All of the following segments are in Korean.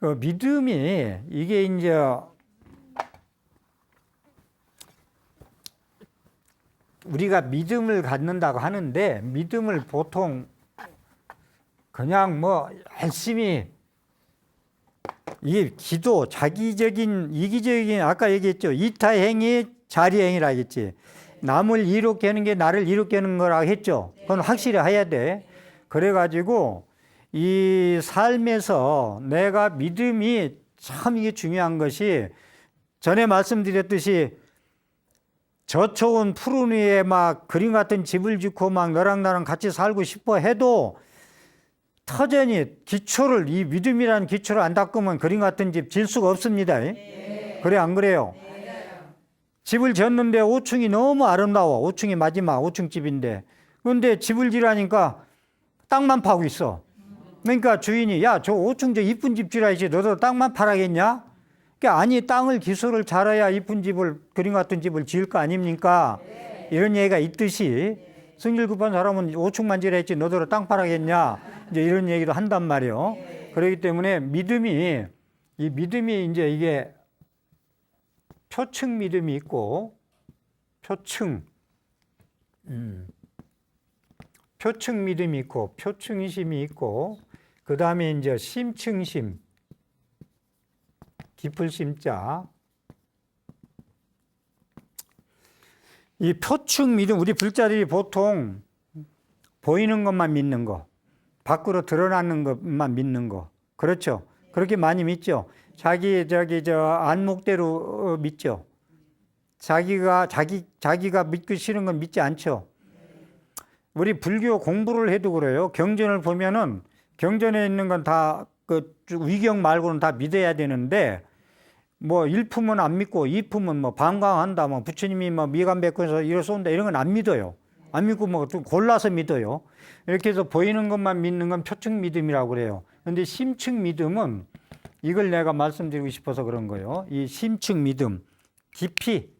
그 믿음이 이게 이제 우리가 믿음을 갖는다고 하는데 믿음을 보통 그냥 뭐 열심히 이 기도 자기적인 이기적인 아까 얘기했죠. 이타행위 자리행위라 했지. 남을 이롭게 하는 게 나를 이롭게 하는 거라 했죠. 그건 확실히 해야 돼. 그래가지고 이 삶에서 내가 믿음이 참 이게 중요한 것이 전에 말씀드렸듯이 저초원 푸른 위에 막 그림 같은 집을 짓고 막 너랑 나랑 같이 살고 싶어 해도 터전이 기초를 이 믿음이라는 기초를 안 닦으면 그림 같은 집 질 수가 없습니다. 그래 안 그래요? 집을 졌는데 5층이 너무 아름다워. 5층이 마지막 5층 집인데. 그런데 집을 지라니까 땅만 파고 있어. 그러니까 주인이 야 저 5층 저 이쁜 집 지라야지 너도 땅만 팔아겠냐? 그러니까 아니 땅을 기술을 잘해야 이쁜 집을 그림 같은 집을 지을 거 아닙니까? 이런 얘기가 있듯이 승질 급한 사람은 5층만 지라 했지 너도 땅 팔아겠냐? 이제 이런 얘기도 한단 말이에요. 그렇기 때문에 믿음이 이 믿음이 이제 이게 표층 믿음이 있고 표층 음, 표층 믿음이 있고 표층심이 있고 그 다음에 이제 심층심 깊을 심자. 이 표층 믿음 우리 불자들이 보통 보이는 것만 믿는 거 밖으로 드러나는 것만 믿는 거. 그렇죠? 그렇게 많이 믿죠? 자기 저기 저 안목대로 어, 믿죠? 자기가 자기 자기가 믿기 싫은 건 믿지 않죠? 우리 불교 공부를 해도 그래요. 경전을 보면은 경전에 있는 건 다 그 위경 말고는 다 믿어야 되는데 뭐 일품은 안 믿고 이품은 뭐 반강한다 뭐 부처님이 뭐 미간 뱉고서 이러 쏜다 이런 건 안 믿어요. 안 믿고 뭐 좀 골라서 믿어요. 이렇게 해서 보이는 것만 믿는 건 표층 믿음이라고 그래요. 근데 심층 믿음은 이걸 내가 말씀드리고 싶어서 그런 거예요. 이 심층 믿음 깊이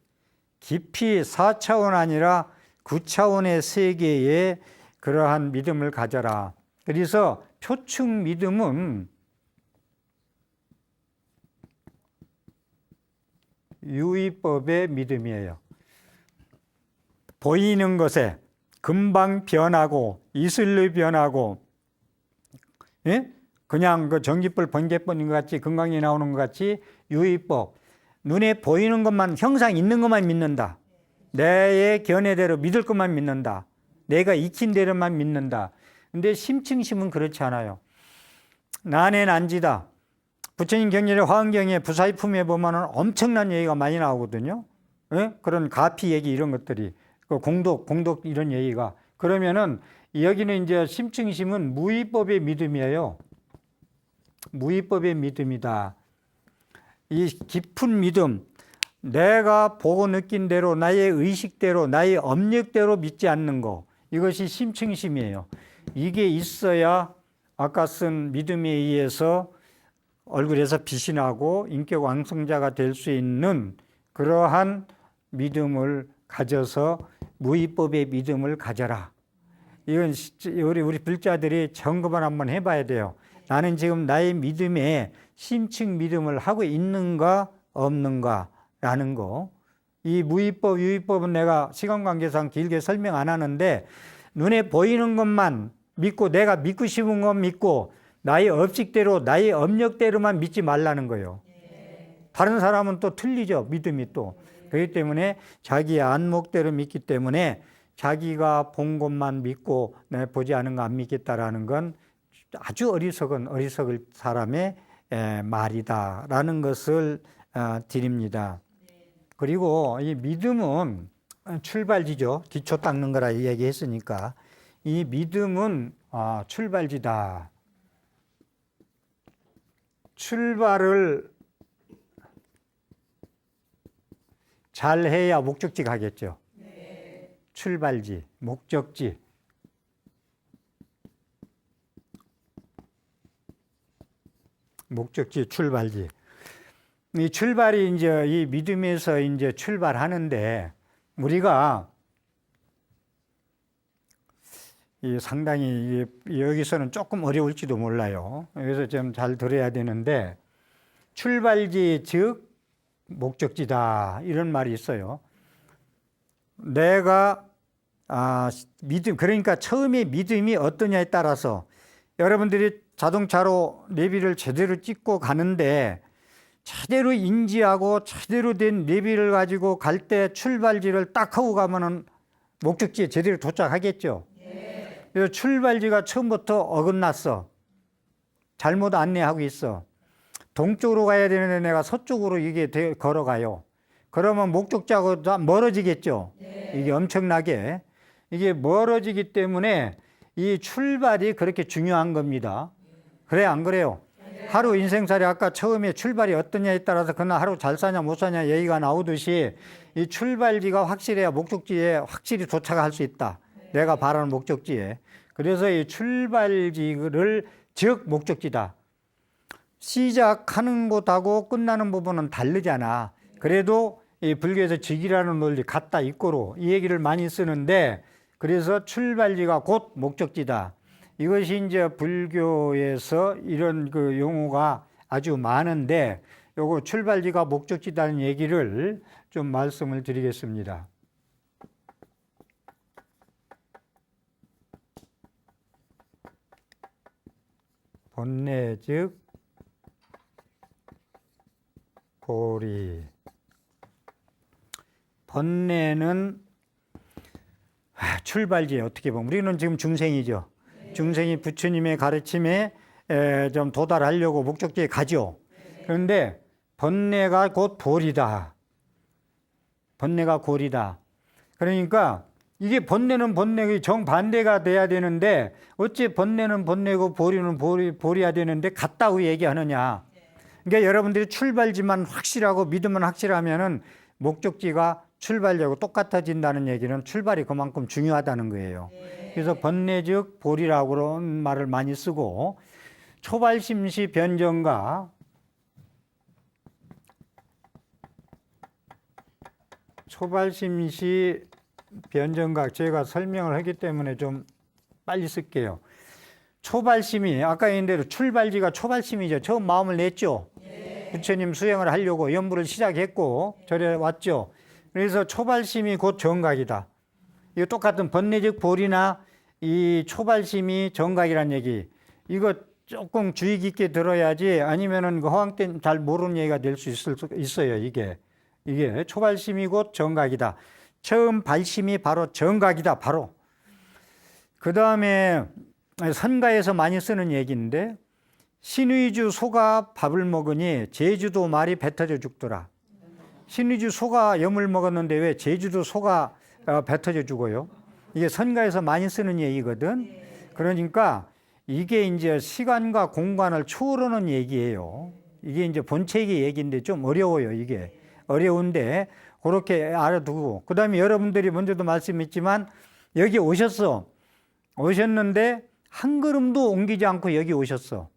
깊이 4차원 아니라 9차원의 세계에 그러한 믿음을 가져라. 그래서 표층 믿음은 유의법의 믿음이에요. 보이는 것에 금방 변하고 이슬로 변하고 예? 그냥 그 전기불 번개뿐인 것 같이 건강이 나오는 것 같이 유의법 눈에 보이는 것만 형상 있는 것만 믿는다. 내의 견해대로 믿을 것만 믿는다. 내가 익힌 대로만 믿는다. 근데 심층심은 그렇지 않아요. 난의 난지다. 부처님 경전의 화엄경에 부사의 품에 보면은 엄청난 얘기가 많이 나오거든요. 예? 그런 가피 얘기 이런 것들이 그 공독 공독 이런 얘기가 그러면은 여기는 이제 심층심은 무의법의 믿음이에요. 무의법의 믿음이다. 이 깊은 믿음, 내가 보고 느낀 대로 나의 의식대로 나의 업력대로 믿지 않는 거 이것이 심층심이에요. 이게 있어야 아까 쓴 믿음에 의해서 얼굴에서 빛이 나고 인격 왕성자가 될 수 있는 그러한 믿음을 가져서 무위법의 믿음을 가져라. 이건 우리 우리 불자들이 점검을 한번 해봐야 돼요. 나는 지금 나의 믿음에 심층 믿음을 하고 있는가 없는가라는 거. 이 무위법, 유위법은 내가 시간 관계상 길게 설명 안 하는데 눈에 보이는 것만 믿고 내가 믿고 싶은 것 믿고 나의 업식대로 나의 업력대로만 믿지 말라는 거예요. 다른 사람은 또 틀리죠. 믿음이 또. 그렇기 때문에 자기의 안목대로 믿기 때문에 자기가 본 것만 믿고 내 보지 않은 거 안 믿겠다라는 건 아주 어리석은 어리석을 사람의 말이다라는 것을 어, 드립니다. 그리고 이 믿음은 출발지죠. 기초 닦는 거라 얘기했으니까 이 믿음은 아, 출발지다. 출발을 잘 해야 목적지 가겠죠. 출발지, 목적지. 목적지, 출발지. 이 출발이 이제 이 믿음에서 이제 출발하는데 우리가 이 상당히 여기서는 조금 어려울지도 몰라요. 그래서 좀 잘 들어야 되는데 출발지 즉 목적지다 이런 말이 있어요. 내가 아, 믿음 그러니까 처음에 믿음이 어떠냐에 따라서 여러분들이 자동차로 내비를 제대로 찍고 가는데 제대로 인지하고 제대로 된 내비를 가지고 갈 때 출발지를 딱 하고 가면은 목적지에 제대로 도착하겠죠. 출발지가 처음부터 어긋났어. 잘못 안내하고 있어. 동쪽으로 가야 되는데 내가 서쪽으로 이게 되- 걸어가요. 그러면 목적지하고 다 멀어지겠죠. 이게 엄청나게 이게 멀어지기 때문에 이 출발이 그렇게 중요한 겁니다. 그래 안 그래요? 하루 인생살이 아까 처음에 출발이 어떠냐에 따라서 그날 하루 잘 사냐 못 사냐 얘기가 나오듯이 이 출발지가 확실해야 목적지에 확실히 도착할 수 있다. 내가 바라는 목적지에. 그래서 이 출발지를 즉 목적지다. 시작하는 곳하고 끝나는 부분은 다르잖아. 그래도 이 불교에서 직이라는 논리 같다 이꼬로 이 얘기를 많이 쓰는데 그래서 출발지가 곧 목적지다. 이것이 이제 불교에서 이런 그 용어가 아주 많은데 요거 출발지가 목적지다는 얘기를 좀 말씀을 드리겠습니다. 본래 즉 보리 번뇌는 아, 출발지 어떻게 보면 우리는 지금 중생이죠. 중생이 부처님의 가르침에 에, 좀 도달하려고 목적지에 가죠. 그런데 번뇌가 곧 보리다. 번뇌가 골이다. 그러니까 이게 번뇌는 번뇌의 정반대가 돼야 되는데 어째 번뇌는 번뇌고 보리는 보리, 보리야 되는데 같다고 얘기하느냐. 그러니까 여러분들이 출발지만 확실하고 믿으면 확실하면은 목적지가 출발지하고 똑같아진다는 얘기는 출발이 그만큼 중요하다는 거예요. 그래서 번뇌즉 보리라고 그런 말을 많이 쓰고 초발심시 변정과 초발심시 변정각 제가 설명을 하기 때문에 좀 빨리 쓸게요. 초발심이 아까 얘기한 대로 출발지가 초발심이죠. 처음 마음을 냈죠. 부처님 수행을 하려고 연부를 시작했고 절에 왔죠. 그래서 초발심이 곧 정각이다. 이거 똑같은 번뇌적 볼이나 이 초발심이 정각이란 얘기. 이거 조금 주의 깊게 들어야지 아니면은 그 허황 때는 잘 모르는 얘기가 될 수 있을 수 있어요. 이게 이게 초발심이 곧 정각이다. 처음 발심이 바로 정각이다. 바로 그 다음에 선가에서 많이 쓰는 얘기인데 신의주 소가 밥을 먹으니 제주도 말이 뱉어져 죽더라. 신의주 소가 염을 먹었는데 왜 제주도 소가 어, 뱉어져 죽어요? 이게 선가에서 많이 쓰는 얘기거든. 그러니까 이게 이제 시간과 공간을 초월하는 얘기예요. 이게 이제 본책의 얘기인데 좀 어려워요. 이게 어려운데 그렇게 알아두고 그다음에 여러분들이 먼저도 말씀했지만 여기 오셨어. 오셨는데 한 걸음도 옮기지 않고 여기 오셨어.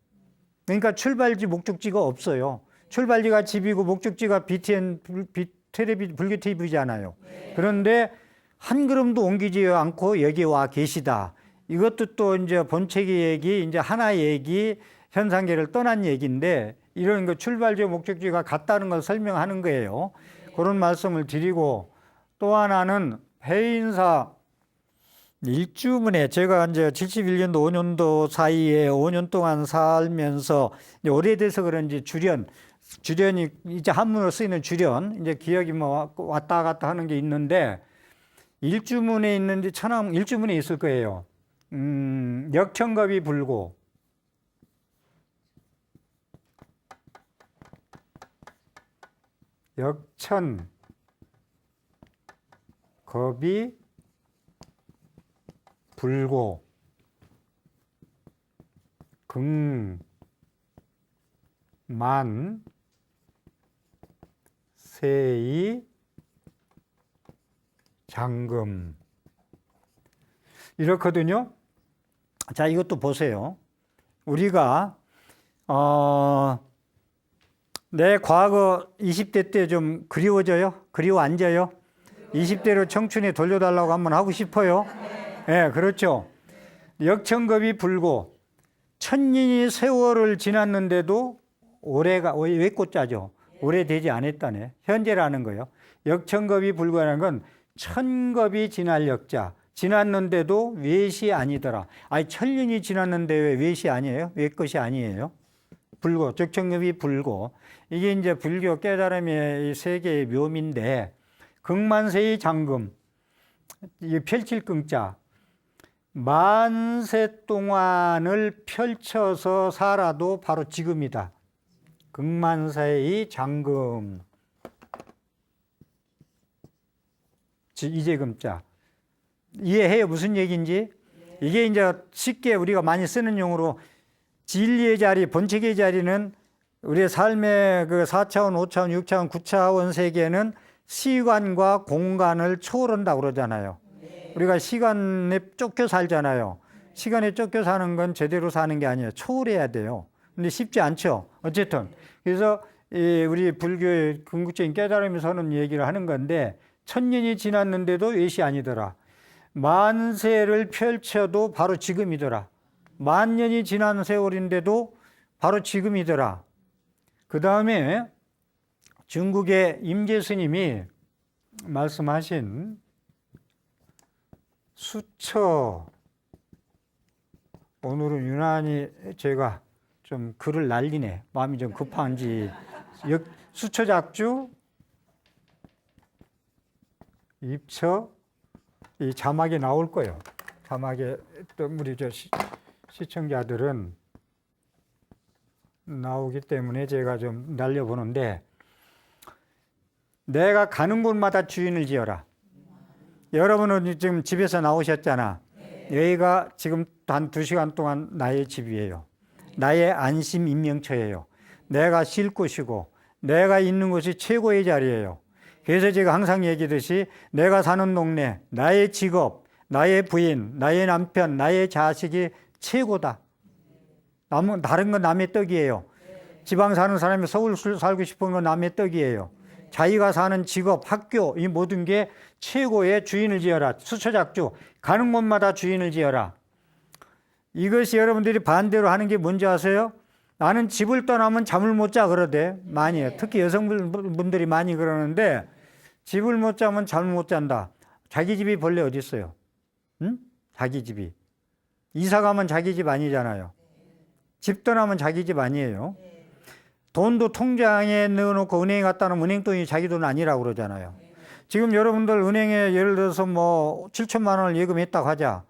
그러니까 출발지 목적지가 없어요. 출발지가 집이고 목적지가 BTN 불- 비- 텔레비 불교 TV잖아요. 그런데 한 걸음도 옮기지 않고 여기 와 계시다. 이것도 또 이제 본체기 얘기, 이제 하나 얘기, 현상계를 떠난 얘기인데 이런 거 출발지 목적지가 같다는 걸 설명하는 거예요. 그런 말씀을 드리고 또 하나는 해인사 일주문에 제가 이제 71년도 5년도 사이에 5년 동안 살면서 오래돼서 그런지 주련 주련이 이제 한문으로 쓰이는 주련 이제 기억이 뭐 왔다 갔다 하는 게 있는데 일주문에 있는지 천왕 일주문에 있을 거예요. 음, 역천겁이 불고 역천. 겁이 불고. 극만. 세이. 장금. 이렇거든요. 자, 이것도 보세요. 우리가 어, 내 과거 20대 때 좀 그리워져요? 그리워 앉아요? 20대로 청춘에 돌려달라고 한번 하고 싶어요? 예, 네, 그렇죠. 역천겁이 불고 천년이 세월을 지났는데도 오래가 왜 꽃자죠? 오래되지 않았다네. 현재라는 거예요. 역천겁이 불구하는 건 천겁이 지날 역자. 지났는데도 외시 아니더라. 아니 천년이 지났는데 왜 외시 아니에요? 외 것이 아니에요? 불고 적천급이 불고 이게 이제 불교 깨달음의 이 세계의 묘미인데 극만세의 장금 이 펼칠 끙자 만세 동안을 펼쳐서 살아도 바로 지금이다. 극만세의 장금. 지- 이재금자. 이해해요? 무슨 얘기인지? 이게 이제 쉽게 우리가 많이 쓰는 용어로 진리의 자리 본칙의 자리는 우리의 삶의 그 4차원, 5차원, 6차원, 9차원 세계는 시간과 공간을 초월한다고 그러잖아요. 우리가 시간에 쫓겨 살잖아요. 시간에 쫓겨 사는 건 제대로 사는 게 아니에요. 초월해야 돼요. 근데 쉽지 않죠. 어쨌든. 그래서 이 우리 불교의 궁극적인 깨달음에서는 얘기를 하는 건데 천년이 지났는데도 외시 아니더라. 만세를 펼쳐도 바로 지금이더라. 만 년이 지난 세월인데도 바로 지금이더라. 그 다음에 중국의 임재 스님이 말씀하신 수처. 오늘은 유난히 제가 좀 글을 날리네. 마음이 좀 급한지. 역- 수처 작주. 입처. 이 자막에 나올 거예요. 자막에 또 우리 저 시, 시청자들은 나오기 때문에 제가 좀 날려보는데 내가 가는 곳마다 주인을 지어라. 여러분은 지금 집에서 나오셨잖아. 여기가 지금 한 두 시간 동안 나의 집이에요. 나의 안심 인명처예요. 내가 쉴 곳이고 내가 있는 곳이 최고의 자리예요. 그래서 제가 항상 얘기듯이 내가 사는 동네, 나의 직업, 나의 부인, 나의 남편, 나의 자식이 최고다. 남, 다른 건 남의 떡이에요. 지방 사는 사람이 서울 술- 살고 싶은 건 남의 떡이에요. 자기가 사는 직업, 학교, 이 모든 게 최고의 주인을 지어라. 수처작주. 가는 곳마다 주인을 지어라. 이것이 여러분들이 반대로 하는 게 뭔지 아세요? 나는 집을 떠나면 잠을 못 자 그러대. 많이. 특히 여성분들이 많이 그러는데 집을 못 자면 잠을 못 잔다. 자기 집이 본래 어디 있어요? 응? 자기 집이. 이사 가면 자기 집 아니잖아요. 집 떠나면 자기 집 아니에요. 돈도 통장에 넣어놓고 은행에 갖다 놓으면 은행 돈이 자기 돈 아니라고 그러잖아요. 지금 여러분들 은행에 예를 들어서 뭐 7천만 원을 예금했다고 하자.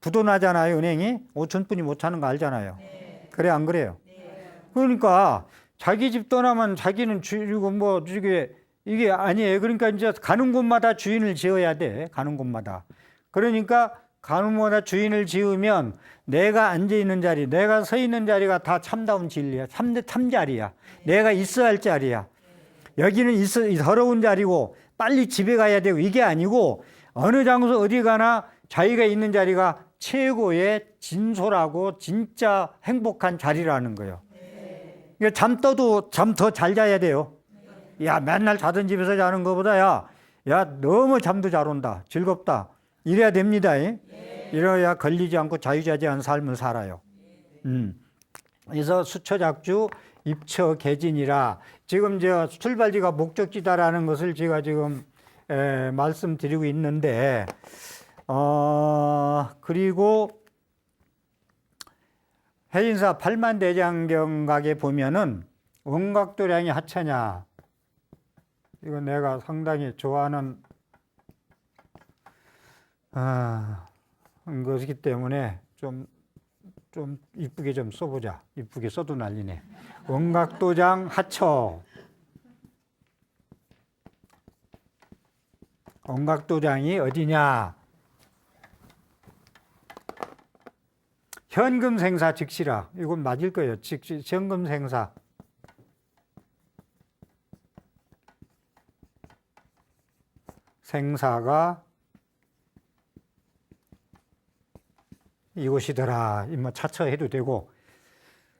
부도나잖아요, 은행이. 5천 뿐이 못 차는 거 알잖아요. 그래, 안 그래요? 그러니까 자기 집 떠나면 자기는 주이고 뭐 이게 이게 아니에요. 그러니까 이제 가는 곳마다 주인을 지어야 돼. 가는 곳마다. 그러니까 곳마다 주인을 지으면 내가 앉아 있는 자리, 내가 서 있는 자리가 다 참다운 진리야. 참, 참 자리야. 내가 있어야 할 자리야. 여기는 있어, 더러운 자리고 빨리 집에 가야 되고 이게 아니고 어느 장소 어디 가나 자기가 있는 자리가 최고의 진솔하고 진짜 행복한 자리라는 거예요. 그러니까 잠 떠도 잠 더 잘 자야 돼요. 야, 맨날 자던 집에서 자는 것보다 야, 야, 너무 잠도 잘 온다. 즐겁다. 이래야 됩니다. 이. 이래야 걸리지 않고 자유자재한 삶을 살아요. 음. 그래서 수처작주 입처 개진이라 지금 저 출발지가 목적지다라는 것을 제가 지금 에, 말씀드리고 있는데 어 그리고 해인사 팔만대장경각에 보면은 원각도량이 하차냐 이거 내가 상당히 좋아하는 아, 것이기 때문에 좀 좀 이쁘게 좀 써보자. 이쁘게 써도 난리네. 원각도장 하처. 원각도장이 어디냐? 현금 생사 즉시라. 이건 맞을 거예요. 즉시 현금 생사. 생사가 이곳이더라. 뭐 차처해도 되고.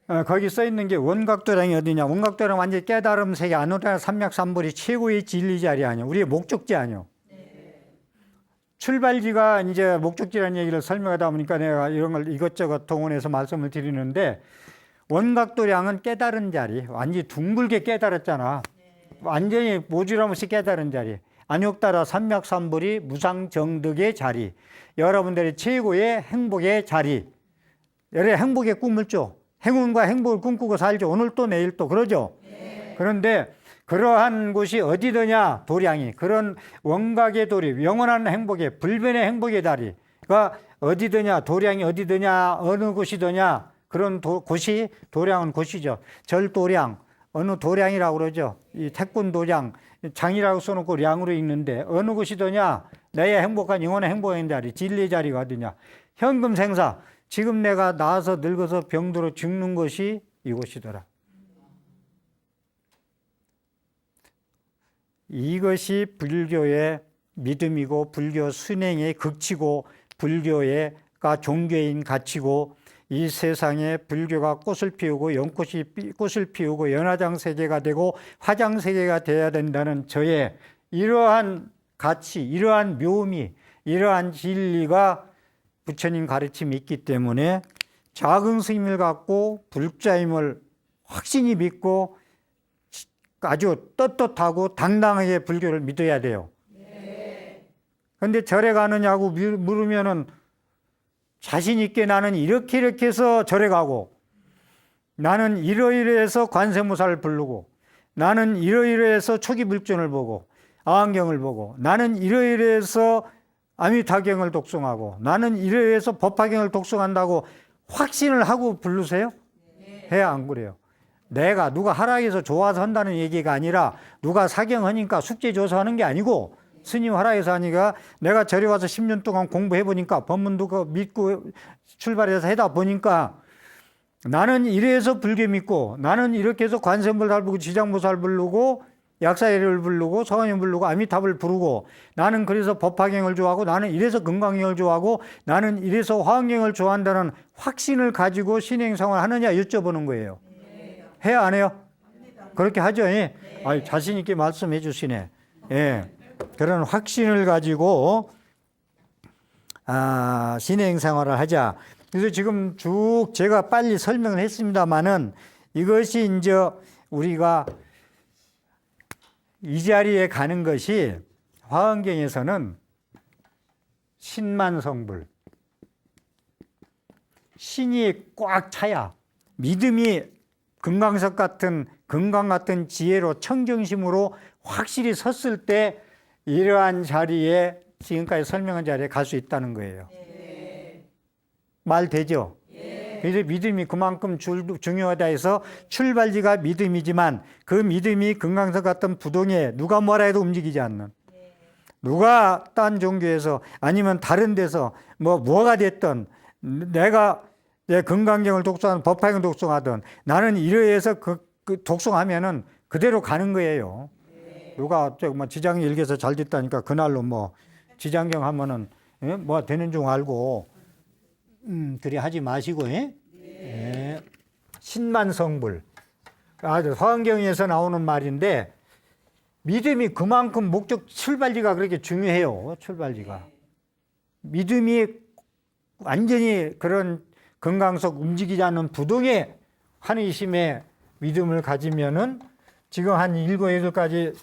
어, 거기 써 있는 게 원각도량이 어디냐? 원각도량 완전 깨달음 세계 아누라 삼맥삼불이 최고의 진리 자리 아니야? 우리의 목적지 아니야? 출발지가 이제 목적지라는 얘기를 설명하다 보니까 내가 이런 걸 이것저것 동원해서 말씀을 드리는데 원각도량은 깨달은 자리. 완전히 둥글게 깨달았잖아. 완전히 모지람없이 깨달은 자리. 안욕따라 삼맥삼불이 무상정득의 자리. 여러분들의 최고의 행복의 자리. 여러 행복의 꿈을 줘. 행운과 행복을 꿈꾸고 살죠. 오늘 또 내일 또 그러죠. 그런데 그러한 곳이 어디더냐 도량이 그런 원각의 도리 영원한 행복의 불변의 행복의 다리가 어디더냐 도량이 어디더냐 어느 곳이더냐 그런 도, 곳이 도량은 곳이죠 절도량 어느 도량이라고 그러죠 이 태권 도량 장이라고 써놓고 량으로 읽는데 어느 곳이더냐? 내의 행복한 영원한 행복의 자리 진리의 자리가 어디냐? 현금 생사 지금 내가 나와서 늙어서 병들어 죽는 것이 이곳이더라. 이것이 불교의 믿음이고 불교 순행의 극치고 불교의가 종교인 가치고 이 세상에 불교가 꽃을 피우고 연꽃이 피- 꽃을 피우고 연화장 세계가 되고 화장 세계가 되어야 된다는 저의 이러한 가치, 이러한 묘미, 이러한 진리가 부처님 가르침이 있기 때문에 작은 스님을 갖고 불자임을 확신히 믿고 아주 떳떳하고 당당하게 불교를 믿어야 돼요. 그런데 절에 가느냐고 물- 물으면은 자신 있게 나는 이렇게 이렇게 해서 절에 가고 나는 이러이러해서 관세무사를 부르고 나는 이러이러해서 초기 불전을 보고 아한경을 보고 나는 이러이러해서 아미타경을 독송하고 나는 이러이러해서 법화경을 독송한다고 확신을 하고 부르세요? 해야 안 그래요. 내가 누가 하락해서 좋아서 한다는 얘기가 아니라 누가 사경하니까 숙제 조사하는 게 아니고 스님 하락해서 하니까 내가 저리 와서 10년 동안 공부해 보니까 법문도 그 믿고 출발해서 해다 보니까 나는 이래서 불교 믿고 나는 이렇게 해서 관세음을 부르고 지장보살 부르고 약사예를 부르고 서원님 부르고 아미탑을 부르고 나는 그래서 법화경을 좋아하고 나는 이래서 금강경을 좋아하고 나는 이래서 화엄경을 좋아한다는 확신을 가지고 신행생활 하느냐 여쭤보는 거예요. 해야 안 해요? 그렇게 하죠. 예. 아유, 자신 있게 말씀해 주시네. 예. 그런 확신을 가지고 아, 신행 생활을 하자. 그래서 지금 쭉 제가 빨리 설명을 했습니다만은 이것이 이제 우리가 이 자리에 가는 것이 화엄경에서는 신만성불 신이 꽉 차야 믿음이 금강석 같은 금강 같은 지혜로 청정심으로 확실히 섰을 때 이러한 자리에 지금까지 설명한 자리에 갈 수 있다는 거예요. 말 되죠? 그래서 믿음이 그만큼 줄- 중요하다 해서 출발지가 믿음이지만 그 믿음이 금강석 같은 부동에 누가 뭐라 해도 움직이지 않는 누가 딴 종교에서 아니면 다른 데서 뭐 뭐가 됐든 내가 내 금강경을 독송하든 법화경 독송하든 나는 이러해서 그, 그 독송하면은 그대로 가는 거예요. 누가 저뭐 지장이 일개서 잘 됐다니까 그날로 뭐 지장경 하면은 예? 뭐 되는 줄 알고 음 그리 하지 마시고 예? 예. 신만성불 아주 화엄경에서 나오는 말인데 믿음이 그만큼 목적 출발지가 그렇게 중요해요. 출발지가 믿음이 완전히 그런 건강석 움직이지 않는 부동의 한의심의 믿음을 가지면은 지금 한 일곱 여덟까지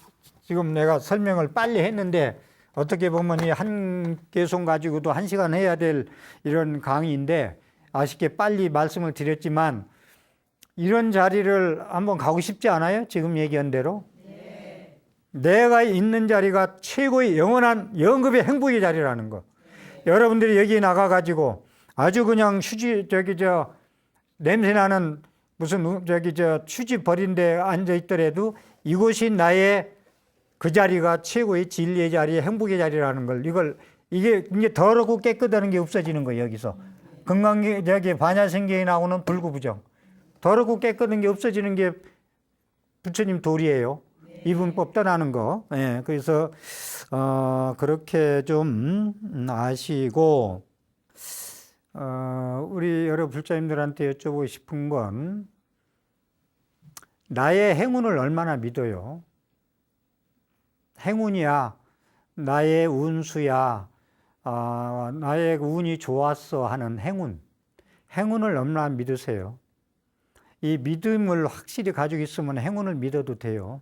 지금 내가 설명을 빨리 했는데 어떻게 보면 이 한 개송 가지고도 한 시간 해야 될 이런 강의인데 아쉽게 빨리 말씀을 드렸지만 이런 자리를 한번 가고 싶지 않아요? 지금 얘기한 대로? 내가 있는 자리가 최고의 영원한 영급의 행복의 자리라는 거. 여러분들이 여기 나가가지고 아주 그냥 휴지 저기 저 냄새 나는 무슨 우- 저기 저 휴지 버린 데 앉아 있더라도 이곳이 나의 그 자리가 최고의 진리의 자리, 행복의 자리라는 걸 이걸 이게 이제 더럽고 깨끗한 게 없어지는 거예요 여기서 건강 저기 반야생경에 나오는 불구부정 더럽고 깨끗한 게 없어지는 게 부처님 도리예요. 이분법 떠나는 거. 예, 그래서 어, 그렇게 좀 음, 아시고 어, 우리 여러 불자님들한테 여쭤보고 싶은 건 나의 행운을 얼마나 믿어요? 행운이야, 나의 운수야, 아, 나의 운이 좋았어 하는 행운. 행운을 얼마나 믿으세요? 이 믿음을 확실히 가지고 있으면 행운을 믿어도 돼요.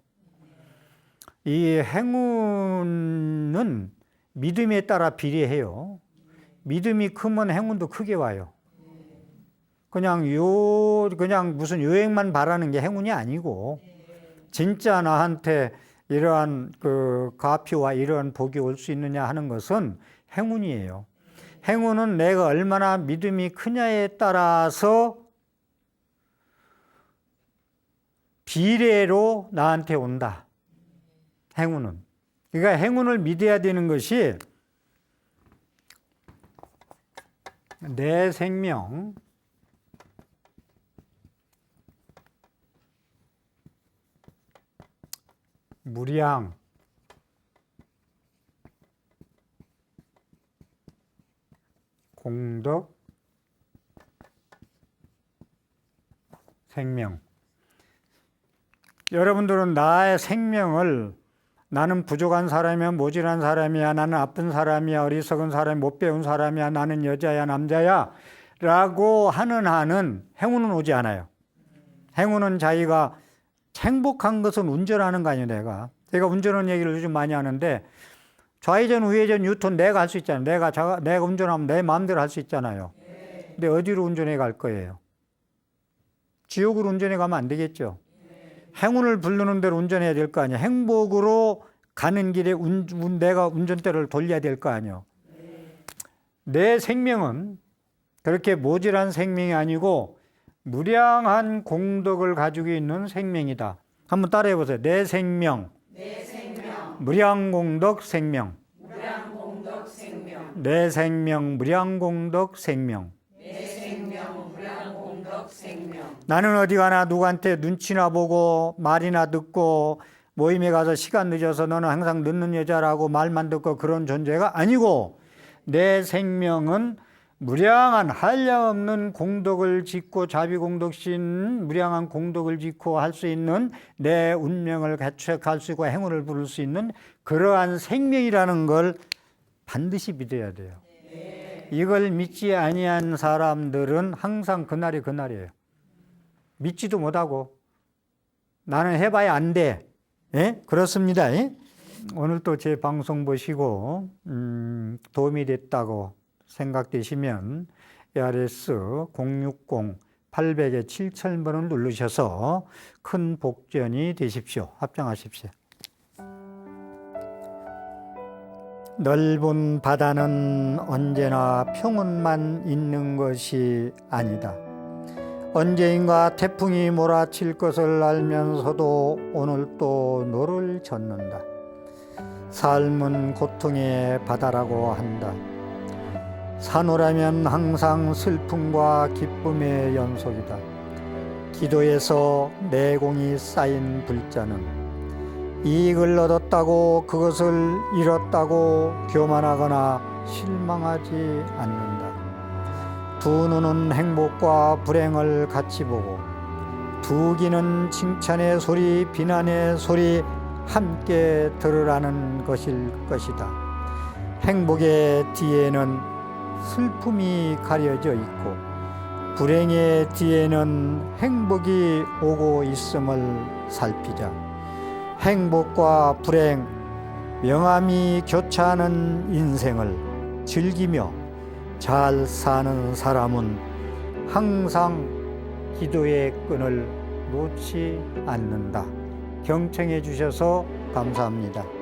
이 행운은 믿음에 따라 비례해요. 믿음이 크면 행운도 크게 와요. 그냥 요 그냥 무슨 요행만 바라는 게 행운이 아니고 진짜 나한테 이러한 그 가피와 이러한 복이 올 수 있느냐 하는 것은 행운이에요. 행운은 내가 얼마나 믿음이 크냐에 따라서 비례로 나한테 온다. 행운은. 그러니까 행운을 믿어야 되는 것이 내 생명, 무량, 공덕, 생명. 여러분들은 나의 생명을 나는 부족한 사람이야, 모질한 사람이야, 나는 아픈 사람이야, 어리석은 사람, 못 배운 사람이야, 나는 여자야, 남자야, 라고 하는 한은 행운은 오지 않아요. 행운은 자기가 행복한 것은 운전하는 거 아니에요, 내가. 제가 운전하는 얘기를 요즘 많이 하는데 좌회전, 우회전, 유턴 내가 할 수 있잖아요. 내가, 자, 내가 운전하면 내 마음대로 할 수 있잖아요. 근데 어디로 운전해 갈 거예요? 지옥으로 운전해 가면 안 되겠죠. 행운을 부르는 대로 운전해야 될 거 아니야. 행복으로 가는 길에 운, 운, 내가 운전대를 돌려야 될 거 아니야. 내 생명은 그렇게 모질한 생명이 아니고 무량한 공덕을 가지고 있는 생명이다. 한번 따라해 보세요. 내 생명. 무량공덕 생명. 내 생명 무량공덕 생명. 나는 어디 가나 누구한테 눈치나 보고 말이나 듣고 모임에 가서 시간 늦어서 너는 항상 늦는 여자라고 말만 듣고 그런 존재가 아니고 내 생명은 무량한 한량없는 공덕을 짓고 자비공덕신 무량한 공덕을 짓고 할 수 있는 내 운명을 개척할 수 있고 행운을 부를 수 있는 그러한 생명이라는 걸 반드시 믿어야 돼요. 이걸 믿지 아니한 사람들은 항상 그날이 그날이에요. 믿지도 못하고 나는 해봐야 안 돼. 예? 그렇습니다. 예? 오늘 또 제 방송 보시고 음, 도움이 됐다고 생각되시면 ARS 060 800에 7000번을 누르셔서 큰 복전이 되십시오. 합장하십시오. 넓은 바다는 언제나 평온만 있는 것이 아니다. 언제인가 태풍이 몰아칠 것을 알면서도 오늘 또 노를 젓는다. 삶은 고통의 바다라고 한다. 산호라면 항상 슬픔과 기쁨의 연속이다. 기도에서 내공이 쌓인 불자는 이익을 얻었다고 그것을 잃었다고 교만하거나 실망하지 않는다. 두 눈은 행복과 불행을 같이 보고 두 귀는 칭찬의 소리, 비난의 소리 함께 들으라는 것일 것이다. 행복의 뒤에는 슬픔이 가려져 있고 불행의 뒤에는 행복이 오고 있음을 살피자. 행복과 불행, 명암이 교차하는 인생을 즐기며 잘 사는 사람은 항상 기도의 끈을 놓지 않는다. 경청해 주셔서 감사합니다.